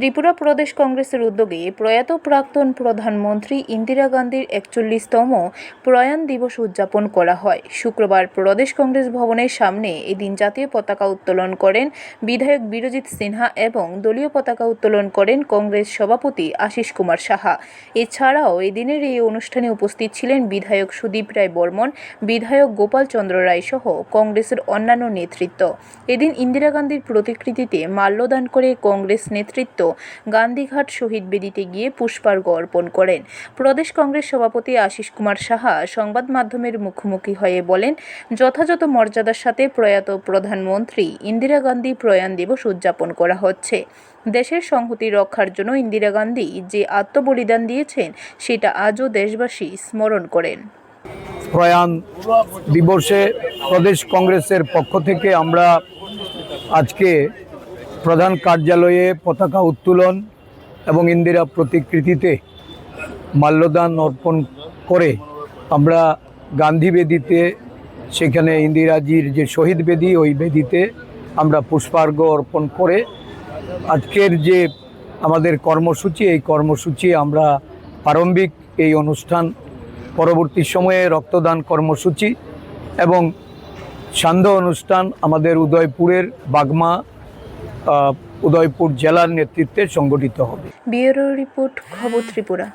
ত্রিপুরা প্রদেশ কংগ্রেসের উদ্যোগে প্রয়াত প্রাক্তন প্রধানমন্ত্রী ইন্দিরা গান্ধীর একচল্লিশতম প্রয়াণ দিবস উদযাপন করা হয়। শুক্রবার প্রদেশ কংগ্রেস ভবনের সামনে এদিন জাতীয় পতাকা উত্তোলন করেন বিধায়ক বিরজিৎ সিনহা এবং দলীয় পতাকা উত্তোলন করেন কংগ্রেস সভাপতি আশিস কুমার সাহা। এছাড়াও এদিনের এই অনুষ্ঠানে উপস্থিত ছিলেন বিধায়ক সুদীপ রায় বর্মন, বিধায়ক গোপাল চন্দ্র রায় সহ কংগ্রেসের অন্যান্য নেতৃত্ব। এদিন ইন্দিরা গান্ধীর প্রতিকৃতিতে মাল্যদান করে কংগ্রেস নেতৃত্ব গান্ধীঘাট শহীদ বেদিতে গিয়ে পুষ্পার্ঘ অর্পণ করেন। প্রদেশ কংগ্রেস সভাপতি আশিস কুমার সাহা সংবাদ মাধ্যমের মুখোমুখি হয়ে বলেন, যথাযথ মর্যাদার সাথে প্রয়াত প্রধানমন্ত্রী ইন্দিরা গান্ধী প্রয়াণ দিবস উদযাপন করা হচ্ছে। দেশের সংহতি রক্ষার জন্য ইন্দিরা গান্ধী যে আত্মবলিদান দিয়েছেন, সেটা আজও দেশবাসী স্মরণ করেন। প্রয়াণ দিবসে প্রদেশ কংগ্রেসের পক্ষ থেকে আমরা আজকে প্রধান কার্যালয়ে পতাকা উত্তোলন এবং ইন্দিরা প্রতিকৃতিতে মাল্যদান অর্পণ করে আমরা গান্ধী বেদিতে, সেখানে ইন্দিরাজির যে শহীদ বেদি, ওই বেদিতে আমরা পুষ্পার্ঘ অর্পণ করে আজকের যে আমাদের কর্মসূচি, এই কর্মসূচি আমরা প্রারম্ভিক এই অনুষ্ঠান, পরবর্তী সময়ে রক্তদান কর্মসূচি এবং সান্ধ্য অনুষ্ঠান আমাদের উদয়পুরের বাগমা উদয়পুর জেলার নেতৃত্বে সংগঠিত হবে। ব্যুরো রিপোর্ট খবর ত্রিপুরা।